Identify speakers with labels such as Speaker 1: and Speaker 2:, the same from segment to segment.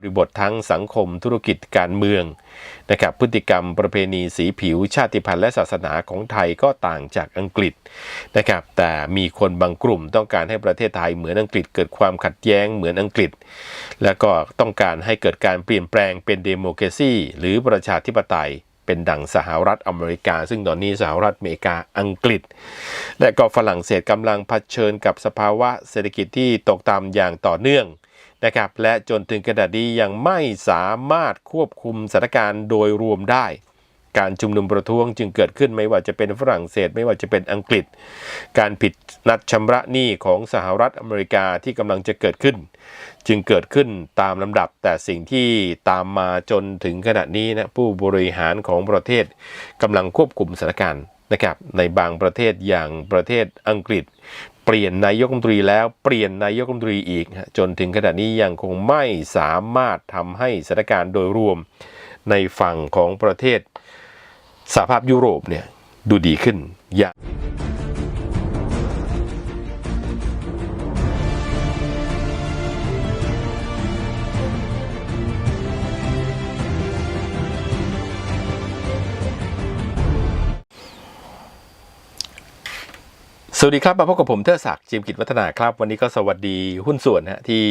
Speaker 1: บริบททั้งสังคมธุรกิจการเมืองนะครับพฤติกรรมประเพณีสีผิวชาติพันธุ์และศาสนาของไทยก็ต่างจากอังกฤษนะครับแต่มีคนบางกลุ่มต้องการให้ประเทศไทยเหมือนอังกฤษ เกิดความขัดแย้งเหมือนอังกฤษ และก็ต้องการให้เกิดการเปลี่ยนแปลงเป็นเดโมครซีหรือประชาธิปไตยเป็นดั่งสหรัฐอเมริกา ซึ่งตอนนี้สหรัฐอเมริกาอังกฤษ และก็ฝรั่งเศสกำลังเผชิญกับสภาวะเศรษฐกิจที่ตกต่ำอย่างต่อเนื่อง นะครับ และจนถึงขนาดนี้ยังไม่สามารถควบคุมสถานการณ์โดยรวมได้ การชุมนุมประท้วงจึงเกิดขึ้นไม่ว่าจะเป็นฝรั่งเศส ไม่ว่าจะเป็นอังกฤษ การผิดนัดชำระหนี้ของสหรัฐอเมริกาที่กำลังจะเกิดขึ้น จึงเกิดขึ้นตามลำดับ แต่สิ่งที่ตามมาจนถึงขณะนี้นะผู้บริหารของประเทศกำลังควบคุมสถานการณ์นะครับในบางประเทศอย่างประเทศอังกฤษ เปลี่ยนนายกรัฐมนตรีแล้วเปลี่ยนนายกรัฐมนตรีอีก จนถึงขณะนี้ยังคงไม่สามารถทำให้สถานการณ์โดยรวมในฝั่งของประเทศสหภาพยุโรปเนี่ยดูดีขึ้นอย่าง สวัสดีครับ มาพบกับผมเทอศักดิ์จิมกิจวัฒนาครับ วันนี้ก็สวัสดีหุ้นส่วนฮะที่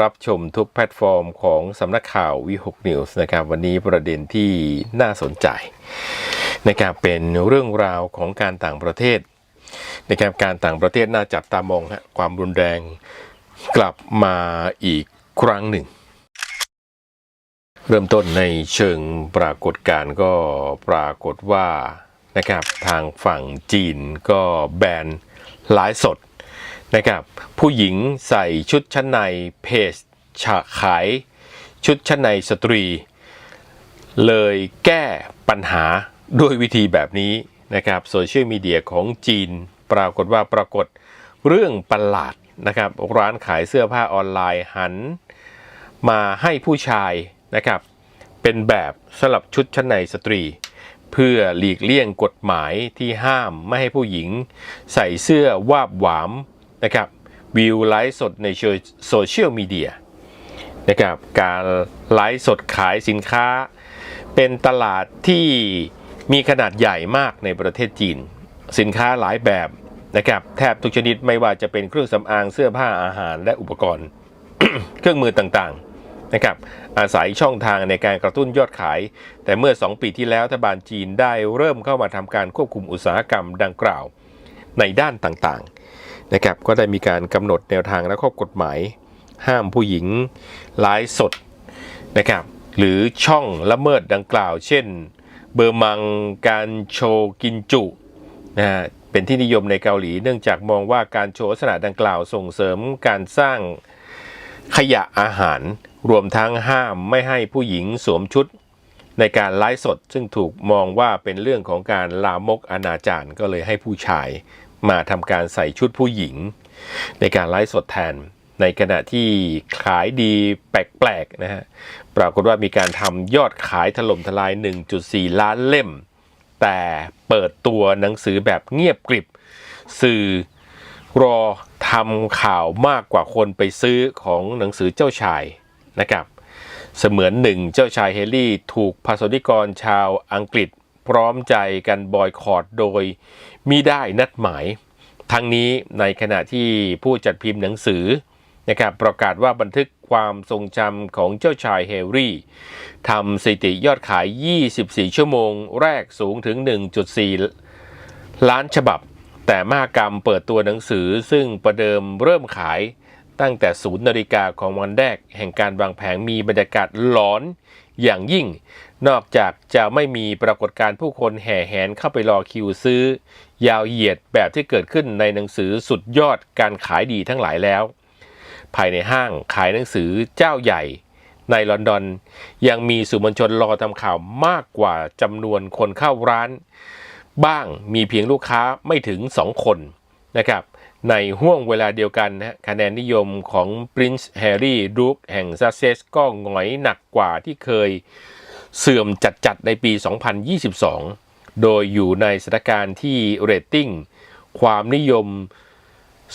Speaker 1: รับชมทุกแพลตฟอร์มของสำนักข่าววีหกนิวส์นะครับ วันนี้ประเด็นที่น่าสนใจนะครับเป็นเรื่องราวของการต่างประเทศนะครับการต่างประเทศน่าจับตามองฮะความรุนแรงกลับมาอีกครั้งหนึ่ง เริ่มต้นในเชิงปรากฏการณ์ก็ปรากฏว่านะครับทางฝั่งจีนก็แบน ไลฟ์สดนะครับผู้หญิงใส่ชุดชั้นในเพจฉะขาย ชุดชั้นในสตรี เลยแก้ปัญหาด้วยวิธีแบบนี้นะครับโซเชียลมีเดียของจีนปรากฏว่าปรากฏเรื่องประหลาดนะครับร้านขายเสื้อผ้าออนไลน์หัน มาให้ผู้ชายนะครับเป็นแบบสลับชุดชั้นในสตรี เพื่อหลีกเลี่ยงกฎหมายที่ห้ามไม่ให้ผู้หญิง ใส่เสื้อวาบหวามนะครับวิวไลฟ์สดในโซเชียลมีเดียนะครับการไลฟ์สดขายสินค้า เป็นตลาดที่มีขนาดใหญ่มากในประเทศจีน สินค้าหลายแบบนะครับแทบทุกชนิดไม่ว่าจะเป็นเครื่องสำอางเสื้อผ้าอาหารและอุปกรณ์ เครื่องมือต่างๆ นะครับอาศัยช่องทางในการกระตุ้นยอดขาย แต่เมื่อ 2 ปีที่แล้วรัฐบาลจีนได้เริ่มเข้ามาทำการควบคุมอุตสาหกรรมดังกล่าวในด้านต่างๆนะครับก็ได้มีการกำหนดแนวทางและข้อกฎหมาย ห้ามผู้หญิงไลฟ์สดนะครับหรือช่องละเมิดดังกล่าว เช่น เบอร์มังการโชว์กินจุนะฮะเป็นที่นิยมในเกาหลี เนื่องจากมองว่าการโชว์ลักษณะดังกล่าวส่งเสริมการสร้างขยะอาหาร รวมทั้งห้ามไม่ให้ผู้หญิงสวมชุด ในการไลฟ์สดซึ่งถูกมองว่าเป็นเรื่องของการลามกอนาจารก็เลยให้ผู้ชาย มาทำการใส่ชุดผู้หญิง ในการไลฟ์สดแทน ในขณะที่ขายดีแปลกๆนะฮะปรากฏว่ามีการทำยอดขายถล่มทลาย 1.4 ล้านเล่ม แต่เปิดตัวหนังสือแบบเงียบกริบ สื่อรอทำข่าวมากกว่าคนไปซื้อของหนังสือเจ้าชาย นะครับเสมือนหนึ่งเจ้าชายเฮลี่ถูกพาสนิกรชาวอังกฤษพร้อมใจกันบอยคอรดโดยมิได้นัดหมาย ทั้งนี้ในขณะที่ผู้จัดพิมพ์หนังสือนะครับประกาศว่าบันทึกความทรงจำของเจ้าชายเฮลรี่ทำสถิติยอดขาย 24 ชั่วโมงแรกสูงถึง 1.4 ล้านฉบับ แต่มากรรมเปิดตัวหนังสือซึ่งประเดิมเริ่มขาย ตั้งแต่ศูนย์นาฬิกาของวันแรก แห่งการวางแผงมีบรรยากาศหลอนอย่างยิ่ง นอกจากจะไม่มีปรากฏการณ์ผู้คนแห่แหนเข้าไปรอคิวซื้อ ยาวเหยียดแบบที่เกิดขึ้นในหนังสือสุดยอดการขายดีทั้งหลายแล้ว ภายในห้างขายหนังสือเจ้าใหญ่ ในลอนดอน ยังมีสื่อมวลชนรอทำข่าวมากกว่าจำนวนคนเข้าร้าน บ้างมีเพียงลูกค้าไม่ถึง2คนนะครับ ในห่วงเวลาเดียวกันนะคะแนนนิยมของ Prince Harry ดูกแห่งซัสเซสก็หงอยหนักกว่าที่เคยเสื่อมจัดๆในปี 2022 โดยอยู่ในสถานการณ์ที่เรตติ้ง ความนิยม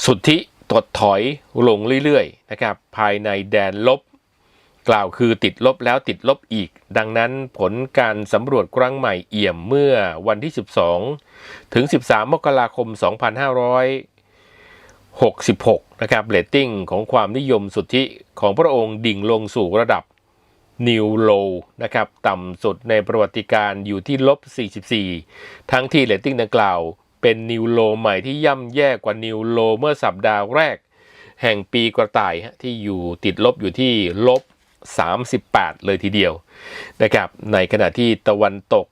Speaker 1: สุทธิถดถอยลงเรื่อยๆนะครับภายในแดนลบ กล่าวคือติดลบแล้วติดลบอีก ดังนั้นผลการสำรวจครั้งใหม่เอี่ยมเมื่อวันที่ 12 ถึง 13 มกราคม 66 นะครับเรตติ้งของความนิยมสุทธิของพระองค์ดิ่งลงสู่ระดับนิวโลนะครับต่ำสุดในประวัติการอยู่ที่ลบ 44 ทั้งที่เรตติ้งดังกล่าวเป็นนิวโลใหม่ที่ย่ำแย่กว่านิวโลเมื่อสัปดาห์แรก แห่งปีกระต่ายที่อยู่ติดลบอยู่ที่ลบ 38 เลยทีเดียวนะครับในขณะที่ตะวันตก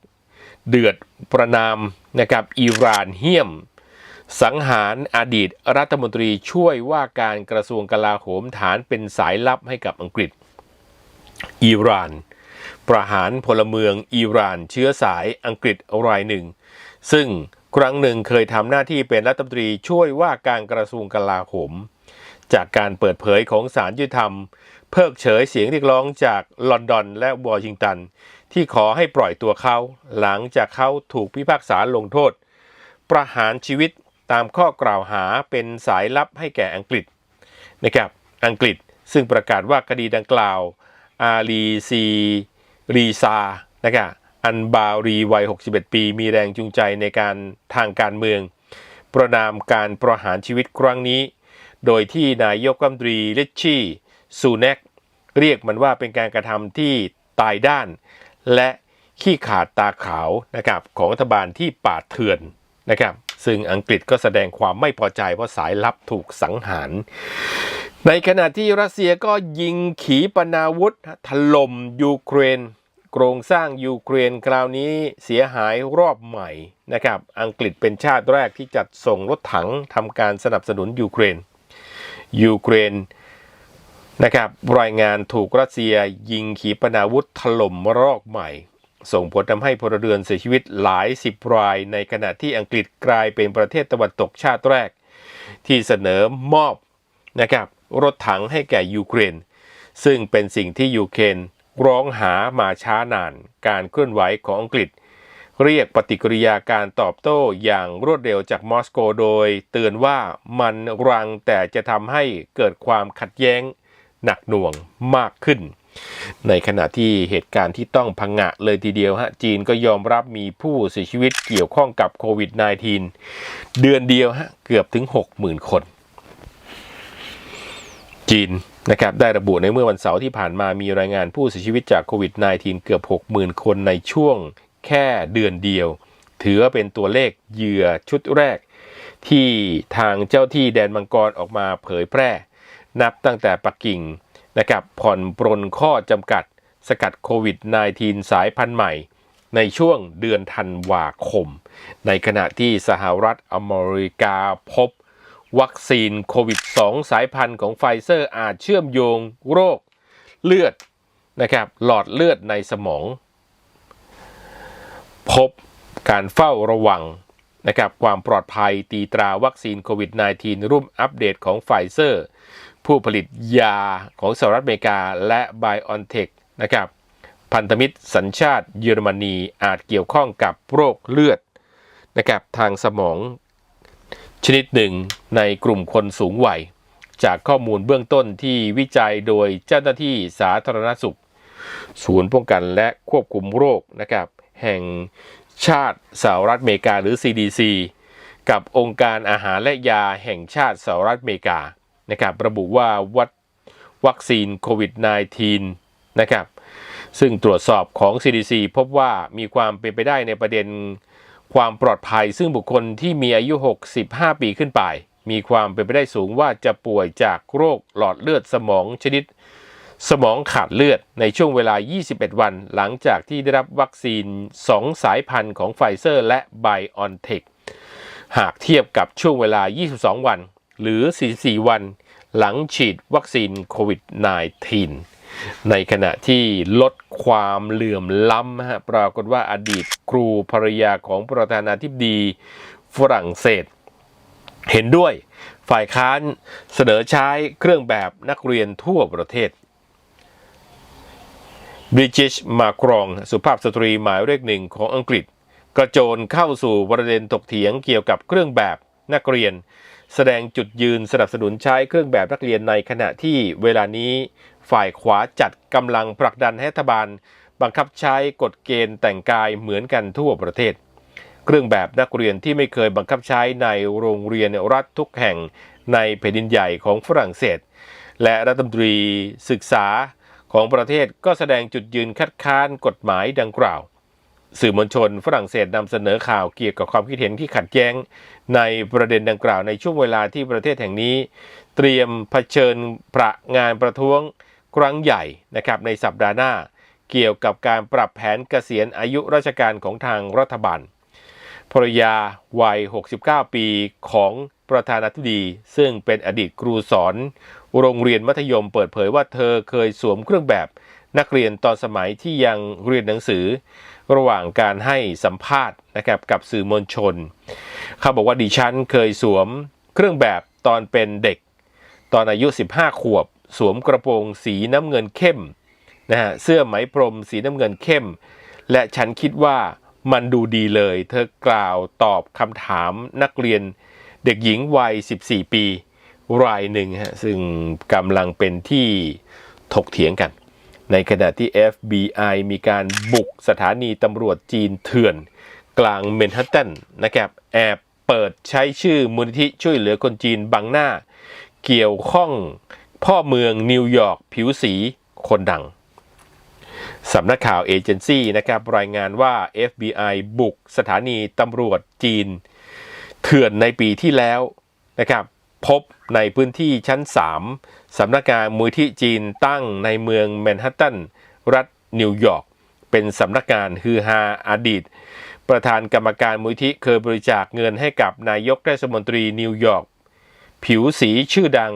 Speaker 1: เดือดประนามนะครับอิหร่านเหี้ยม สังหารอดีตรัฐมนตรีช่วยว่าการกระทรวงกลาโหมฐานเป็นสายลับให้กับอังกฤษ อิหร่าน ประหารพลเมืองอิหร่านเชื้อสายอังกฤษรายหนึ่ง ซึ่งครั้งหนึ่งเคยทำหน้าที่เป็นรัฐมนตรีช่วยว่าการกระทรวงกลาโหม จากการเปิดเผยของศาลยุติธรรม เพิกเฉยเสียงเรียกร้องจากลอนดอนและวอชิงตัน ที่ขอให้ปล่อยตัวเขา หลังจากเขาถูกพิพากษาลงโทษ ประหารชีวิต ตามข้อกล่าวหาเป็นสายลับให้แก่อังกฤษนะครับอังกฤษซึ่งประกาศว่าคดีดังกล่าวอาลีซีรีซานะครับอันบารีวัย 61 ปี มีแรงจูงใจในการทางการเมือง ประนามการประหารชีวิตครั้งนี้ โดยที่นายกรัฐมนตรีลิชชี่ซูเนกเรียกมันว่าเป็นการกระทำที่ตายด้าน และขี้ขาดตาขาวนะครับของรัฐบาลที่ปาดเถื่อนนะครับ ซึ่งอังกฤษก็แสดงความไม่พอใจว่าสายลับถูกสังหาร ในขณะที่รัสเซียก็ยิงขีปนาวุธถล่มยูเครน โครงสร้างยูเครนคราวนี้เสียหายรอบใหม่นะครับอังกฤษเป็นชาติแรกที่จัดส่งรถถังทำการสนับสนุนยูเครนยูเครนนะครับรายงานถูกรัสเซียยิงขีปนาวุธถล่มรอบใหม่ ส่งผลทำให้พลเรือนเสียชีวิตหลายสิบราย ในขณะที่อังกฤษกลายเป็นประเทศตะวันตกชาติแรก ที่เสนอมอบนะครับรถถังให้แก่ยูเครน ซึ่งเป็นสิ่งที่ยูเครนร้องหามาช้านาน การเคลื่อนไหวของอังกฤษ เรียกปฏิกิริยาการตอบโต้อย่างรวดเร็วจากมอสโกโดย เตือนว่ามันรังแต่จะทำให้เกิดความขัดแย้งหนักหน่วงมากขึ้น ในขณะที่เหตุการณ์ที่ต้องพังงะเลยทีเดียวฮะจีนก็ยอมรับมีผู้เสียชีวิตเกี่ยวข้องกับโควิด -19 เดือนเดียวฮะเกือบถึง 60,000 คน จีนนะครับได้ระบุในเมื่อวันเสาร์ที่ผ่านมามีรายงานผู้เสียชีวิตจากโควิด -19 เกือบ 60,000 คนในช่วงแค่เดือนเดียว ถือว่าเป็นตัวเลขเหยื่อชุดแรก ที่ทางเจ้าที่แดนมังกรออกมาเผยแพร่ นับตั้งแต่ปักกิ่ง นะครับผ่อนปรนข้อจำกัดสกัดโควิด -19 สายพันธุ์ใหม่ ในช่วงเดือนธันวาคม ในขณะที่สหรัฐอเมริกาพบ วัคซีนโควิด 2 สายพันธุ์ของไฟเซอร์อาจเชื่อมโยงโรคเลือดนะครับหลอดเลือดในสมอง พบการเฝ้าระวังนะครับความปลอดภัยตีตราวัคซีนโควิด -19 รุ่มอัปเดตของไฟเซอร์ ผู้ผลิตยาของสหรัฐอเมริกาและ b i o n t e c h นะครับพันธมิตรสัญชาติเยอรมนีอาจเกี่ยวข้องกับโรคเลือดนะครับทางสมองชนิดหนึ่งในกลุ่มคนสูงวัย จากข้อมูลเบื้องต้นที่วิจัยโดยเจ้าหน้าที่สาธารณสุข ศูนย์ป้องกันและควบคุมโรคนะครับแห่งชาติสหรัฐอเมริกาหรือ CDC กับองค์การอาหารและยาแห่งชาติสหรัฐอเมริกา นะครับระบุว่าวัดวัคซีนโควิด -19 นะครับซึ่งตรวจสอบของ CDC พบว่ามีความเป็นไปได้ในประเด็นความปลอดภัย ซึ่งบุคคลที่มีอายุ 65 ปีขึ้นไป มีความเป็นไปได้สูงว่าจะป่วยจากโรคหลอดเลือดสมองชนิด สมองขาดเลือดในช่วงเวลา 21 วัน หลังจากที่ได้รับวัคซีน 2 สายพันธุ์ของไฟเซอร์และ b i o n t e c h หากเทียบกับช่วงเวลา 22 วัน หรือ 44 วันหลังฉีดวัคซีนโควิด -19 ในขณะที่ลดความเหลื่อมล้ำฮะปรากฏว่าอดีตครูภรรยาของประธานาธิบดีฝรั่งเศส เห็นด้วยฝ่ายค้านเสนอใช้เครื่องแบบนักเรียนทั่วประเทศบริจิชมากรองสุภาพสตรีหมายเลขหนึ่งของอังกฤษ กระโจนเข้าสู่ประเด็นตกเถียงเกี่ยวกับเครื่องแบบนักเรียน แสดงจุดยืนสนับสนุนใช้เครื่องแบบนักเรียนในขณะที่เวลานี้ฝ่ายขวาจัดกำลังผลักดันให้รัฐบาล บังคับใช้กฎเกณฑ์แต่งกายเหมือนกันทั่วประเทศ เครื่องแบบนักเรียนที่ไม่เคยบังคับใช้ในโรงเรียนรัฐทุกแห่งในแผ่นดินใหญ่ของฝรั่งเศส และรัฐมนตรีศึกษาของประเทศก็แสดงจุดยืนคัดค้านกฎหมายดังกล่าว สื่อมวลชนฝรั่งเศสนำเสนอข่าวเกี่ยวกับความคิดเห็นที่ขัดแย้ง ในประเด็นดังกล่าวในช่วงเวลาที่ประเทศแห่งนี้ เตรียมเผชิญประงานประท้วงครั้งใหญ่นะครับในสัปดาห์หน้า เกี่ยวกับการปรับแผนเกษียณอายุราชการของทางรัฐบาลภรรยาวัย 69 ปีของประธานาธิบดี ซึ่งเป็นอดีตครูสอน โรงเรียนมัธยมเปิดเผยว่าเธอเคยสวมเครื่องแบบนักเรียนตอนสมัยที่ยังเรียนหนังสือ ระหว่างการให้สัมภาษณ์นะครับกับสื่อมวลชน เขาบอกว่าดิฉันเคยสวมเครื่องแบบตอนเป็นเด็ก ตอนอายุ 15 ขวบ สวมกระโปรงสีน้ำเงินเข้มนะฮะเสื้อไหมพรมสีน้ำเงินเข้ม และฉันคิดว่ามันดูดีเลย เธอกล่าวตอบคำถามนักเรียนเด็กหญิงวัย 14 ปี รายหนึ่งฮะซึ่งกำลังเป็นที่ถกเถียงกัน ในขณะที่ FBI มีการบุกสถานีตำรวจจีนเถื่อน กลางเมนฮัตตันนะครับแอบเปิดใช้ชื่อมูลนิธิช่วยเหลือคนจีนบังหน้า เกี่ยวข้องพ่อเมืองนิวยอร์กผิวสีคนดังสำนักข่าวเอเจนซี่นะครับรายงานว่า FBI บุกสถานีตำรวจจีน เถื่อนในปีที่แล้วนะครับพบในพื้นที่ชั้น 3 สำนักงานมูลที่จีนตั้งในเมืองแมนฮัตตัน รัฐนิวยอร์ก เป็นสำนักงานฮือฮาอดีต ประธานกรรมการมูลที่เคยบริจาคเงินให้กับนายกเทศมนตรีนิวยอร์ก ผิวสีชื่อดัง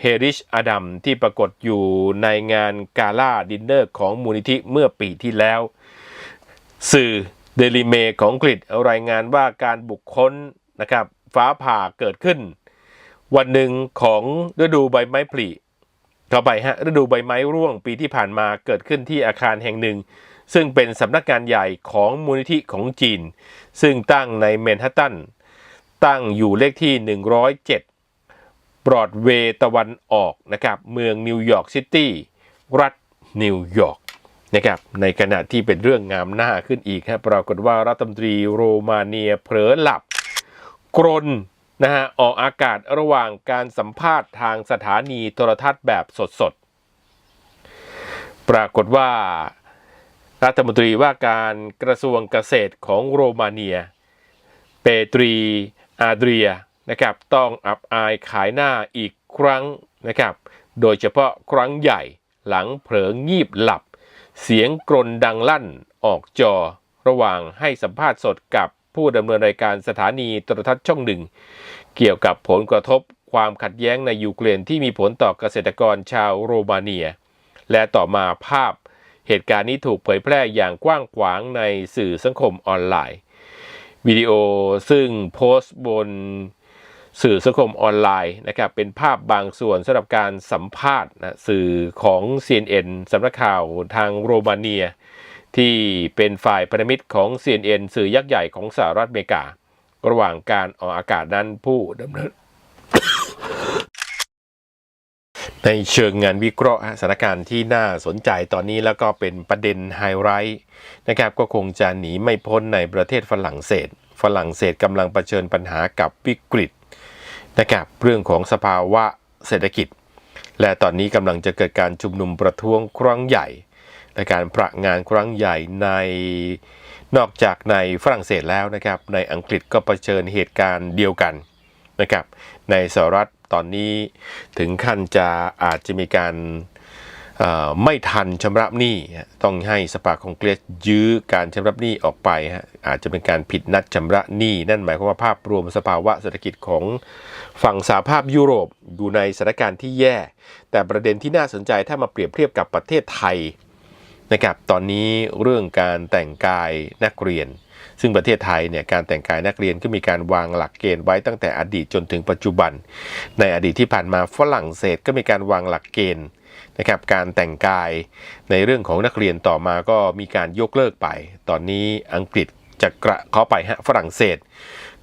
Speaker 1: เฮริชอดัมที่ปรากฏอยู่ในงานกาล่าดินเนอร์ของมูลนิธิเมื่อปีที่แล้ว สื่อเดลิเมของอังกฤษรายงานว่าการบุกค้นนะครับฟ้าผ่าเกิดขึ้น วันหนึ่งของฤดูใบไม้ผลิเข้าไปฮะฤดูใบไม้ร่วงปีที่ผ่านมาเกิดขึ้นที่อาคารแห่งหนึ่ง ซึ่งเป็นสำนักงานใหญ่ของมูลนิธิของจีน ซึ่งตั้งในแมนฮัตตัน ตั้งอยู่เลขที่ 107 บรอดเวย์ตะวันออกนะครับเมืองนิวยอร์กซิตี้รัฐนิวยอร์กนะครับในขณะที่เป็นเรื่องงามหน้าขึ้นอีกฮะปรากฏว่ารัฐมนตรีโรมาเนียเผลอหลับกรน นะฮะออกอากาศระหว่างการสัมภาษณ์ทางสถานีโทรทัศน์แบบสดๆ ปรากฏว่ารัฐมนตรีว่าการกระทรวงเกษตรของโรมาเนีย เปตรีอาเดรียนะครับต้องอับอายขายหน้าอีกครั้งนะครับ โดยเฉพาะครั้งใหญ่หลังเผลองีบหลับ เสียงกรนดังลั่นออกจอระหว่างให้สัมภาษณ์สดกับ ผู้ดำเนินรายการสถานีโทรทัศน์ช่องหนึ่งเกี่ยวกับผลกระทบความขัดแย้งในยูเครนที่มีผลต่อเกษตรกรชาวโรมาเนีย และต่อมาภาพเหตุการณ์นี้ถูกเผยแพร่อย่างกว้างขวางในสื่อสังคมออนไลน์ วิดีโอซึ่งโพสต์บนสื่อสังคมออนไลน์นะครับเป็นภาพบางส่วนสำหรับการสัมภาษณ์นะสื่อของ CNN สำนักข่าวทางโรมาเนีย ที่เป็นฝ่ายพันธมิตรของ CNN สื่อยักษ์ใหญ่ของสหรัฐอเมริกา ระหว่างการออกอากาศนั้นผู้ดำเนิน ในเชิงงานวิเคราะห์สถานการณ์ที่น่าสนใจตอนนี้แล้วก็เป็นประเด็นไฮไลท์นะครับก็คงจะหนีไม่พ้นในประเทศฝรั่งเศส ฝรั่งเศสกำลังเผชิญปัญหากับวิกฤตนะครับเรื่องของสภาวะเศรษฐกิจ และตอนนี้กำลังจะเกิดการชุมนุมประท้วงครั้งใหญ่ ในการประงานครั้งใหญ่ในนอกจากในฝรั่งเศสแล้วนะครับในอังกฤษก็เผชิญเหตุการณ์เดียวกันนะครับในสหรัฐตอนนี้ถึงขั้นจะอาจจะมีการไม่ทันชำระหนี้ต้องให้สภาคองเกรสยื้อการชำระหนี้ออกไปฮะอาจจะเป็นการผิดนัดชำระหนี้นั่นหมายความว่าภาพรวมสภาวะเศรษฐกิจของฝั่งสหภาพยุโรปอยู่ในสถานการณ์ที่แย่ แต่ประเด็นที่น่าสนใจถ้ามาเปรียบเทียบกับประเทศไทย นะครับตอนนี้เรื่องการแต่งกายนักเรียน ซึ่งประเทศไทยเนี่ยการแต่งกายนักเรียนก็มีการวางหลักเกณฑ์ไว้ตั้งแต่อดีตจนถึงปัจจุบัน ในอดีตที่ผ่านมาฝรั่งเศสก็มีการวางหลักเกณฑ์นะครับการแต่งกายในเรื่องของนักเรียนต่อมาก็มีการยกเลิกไป ตอนนี้อังกฤษจะกระเข้าไปฮะฝรั่งเศส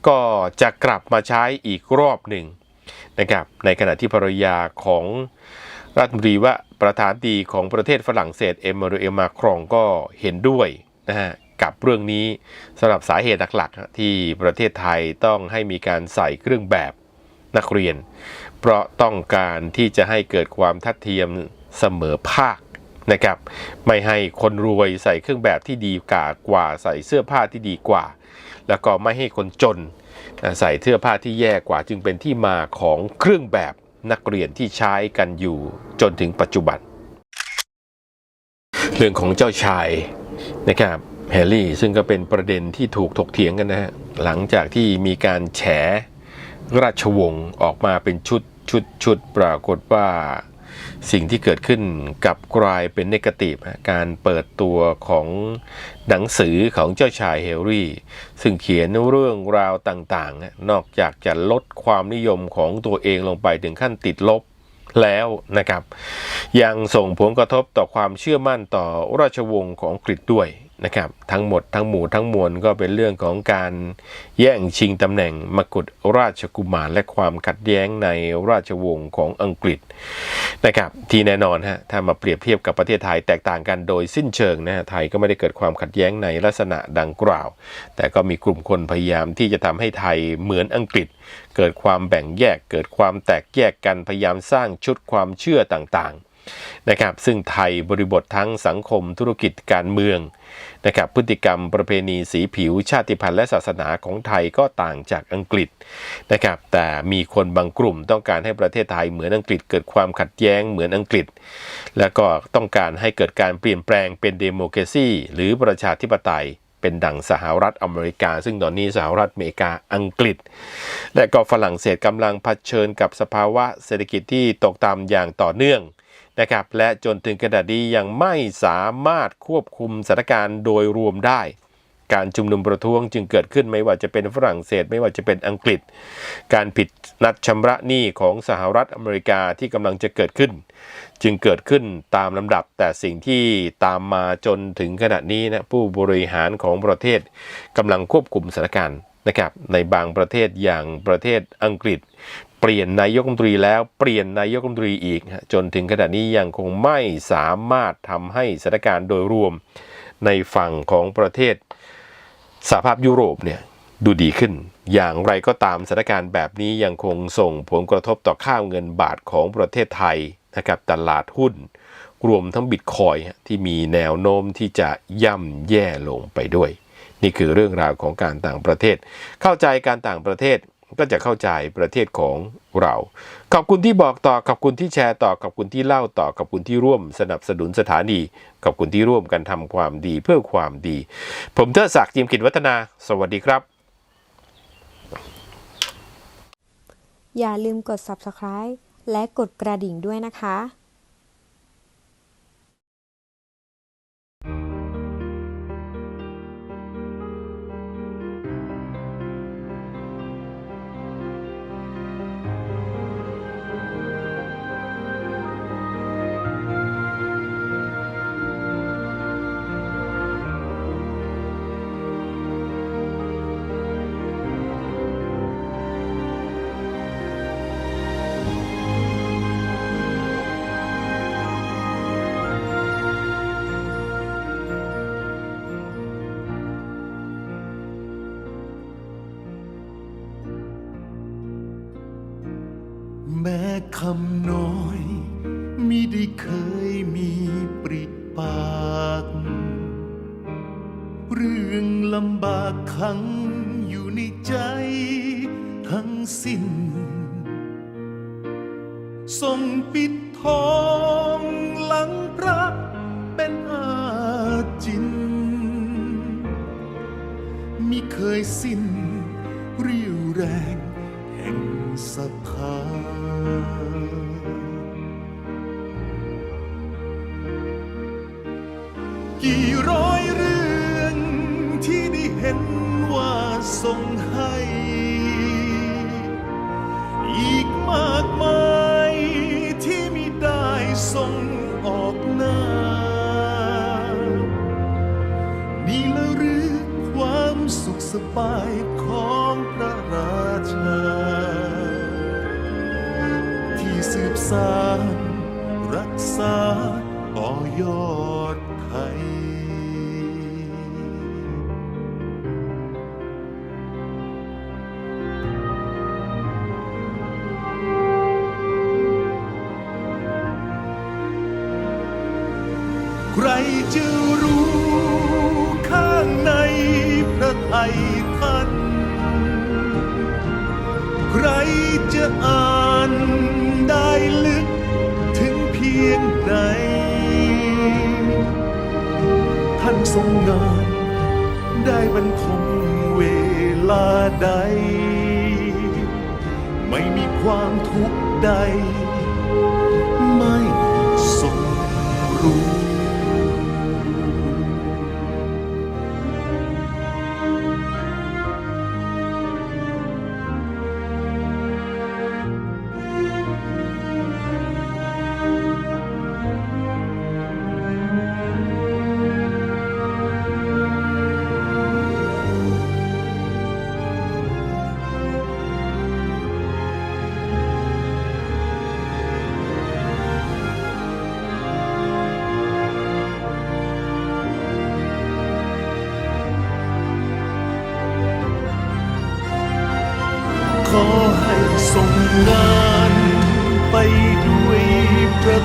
Speaker 1: ก็จะกลับมาใช้อีกรอบหนึ่งนะครับในขณะที่ภรรยาของ รัฐมนตรีว่าประธานดีของประเทศฝรั่งเศสเอมมานูเอลมาครองก็เห็นด้วยนะฮะกับเรื่องนี้สำหรับสาเหตุหลักๆ ที่ประเทศไทยต้องให้มีการใส่เครื่องแบบนักเรียน เพราะต้องการที่จะให้เกิดความทัดเทียมเสมอภาคนะครับไม่ให้คนรวยใส่เครื่องแบบที่ดีกากว่า ใส่เสื้อผ้าที่ดีกว่า แล้วก็ไม่ให้คนจนใส่เสื้อผ้าที่แย่กว่าจึงเป็นที่มาของเครื่องแบบ นักเรียนที่ใช้กันอยู่จนถึงปัจจุบัน เรื่องของเจ้าชายนะครับแฮร์รี่ซึ่งก็เป็นประเด็นที่ถูกถกเถียงกันนะฮะหลังจากที่มีการแฉราชวงศ์ออกมาเป็นชุดชุดชุดปรากฏว่า สิ่งที่เกิดขึ้นกับกลายเป็นเนกาติฟการเปิดตัวของหนังสือของเจ้าชายเฮร์รี่ ซึ่งเขียนเรื่องราวต่างๆ นอกจากจะลดความนิยมของตัวเองลงไปถึงขั้นติดลบแล้วนะครับ ยังส่งผลกระทบต่อความเชื่อมั่นต่อราชวงศ์ของอังกฤษด้วย นะครับทั้งหมดทั้งหมู่ทั้งมวลก็เป็นเรื่องของการแย่งชิงตำแหน่งมกุฎราชกุมารและความขัดแย้งในราชวงศ์ของอังกฤษนะครับที่แน่นอนฮะถ้ามาเปรียบเทียบกับประเทศไทยแตกต่างกันโดยสิ้นเชิงนะฮะไทยก็ไม่ได้เกิดความขัดแย้งในลักษณะดังกล่าว แต่ก็มีกลุ่มคนพยายามที่จะทำให้ไทยเหมือนอังกฤษ เกิดความแบ่งแยกเกิดความแตกแยกกันพยายามสร้างชุดความเชื่อต่างๆ นะครับซึ่งไทยบริบททั้งสังคมธุรกิจการเมืองนะครับพฤติกรรมประเพณีสีผิวชาติพันธุ์และศาสนาของไทยก็ต่างจากอังกฤษนะครับแต่มีคนบางกลุ่มต้องการให้ประเทศไทยเหมือนอังกฤษเกิดความขัดแย้งเหมือนอังกฤษ แล้วก็ต้องการให้เกิดการเปลี่ยนแปลงเป็นเดโมครซีหรือประชาธิปไตยเป็นดังสหรัฐอเมริกา ซึ่งตอนนี้สหรัฐอเมริกาอังกฤษ และก็ฝรั่งเศสกำลังเผชิญกับสภาวะเศรษฐกิจที่ตกต่ำอย่างต่อเนื่อง นะครับ และจนถึงขณะนี้ยังไม่สามารถควบคุมสถานการณ์โดยรวมได้ การชุมนุมประท้วงจึงเกิดขึ้นไม่ว่าจะเป็นฝรั่งเศส ไม่ว่าจะเป็นอังกฤษ การผิดนัดชำระหนี้ของสหรัฐอเมริกาที่กำลังจะเกิดขึ้น จึงเกิดขึ้นตามลำดับ แต่สิ่งที่ตามมาจนถึงขณะนี้นะผู้บริหารของประเทศกำลังควบคุมสถานการณ์นะครับในบางประเทศอย่างประเทศอังกฤษ ปลี่ยนนายกรัฐมนตรีแล้วเปลี่ยนนายกรัฐมนตรีอีก จนถึงขณะนี้ยังคงไม่สามารถทำให้สถานการณ์โดยรวมในฝั่งของประเทศสหภาพยุโรปเนี่ยดูดีขึ้น อย่างไรก็ตามสถานการณ์แบบนี้ยังคงส่งผลกระทบต่อค่าเงินบาทของประเทศไทยนะครับตลาดหุ้น รวมทั้งบิตคอยที่มีแนวโน้มที่จะย่ำแย่ลงไปด้วย นี่คือเรื่องราวของการต่างประเทศ เข้าใจการต่างประเทศ ก็จะเข้าใจประเทศของเรา ขอบคุณที่บอกต่อ ขอบคุณที่แชร์ต่อ ขอบคุณที่เล่าต่อ ขอบคุณที่ร่วมสนับสนุนสถานี ขอบคุณที่ร่วมกันทำความดีเพื่อความดี ผมเทอศักดิ์จิมกิจวัฒนา สวัสดีครับ
Speaker 2: อย่าลืมกด subscribe และกดกระดิ่งด้วยนะคะ
Speaker 3: ยสิ้น ต่อยอดไทย ทรงงาน ได้บรรทมเวลาใด ไม่มีความทุกข์ใด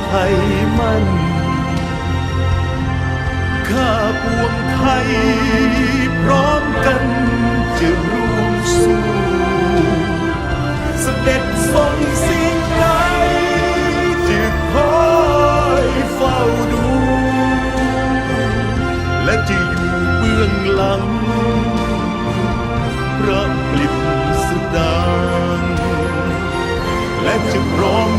Speaker 3: ไทยมั่น ข้าปวงไทยพร้อมกันจะร่วมสู้เสด็จทรงสิ่งใดจะคอยเฝ้าดู และจะอยู่เบื้องหลังพระกลิบสดางและจะพร้อม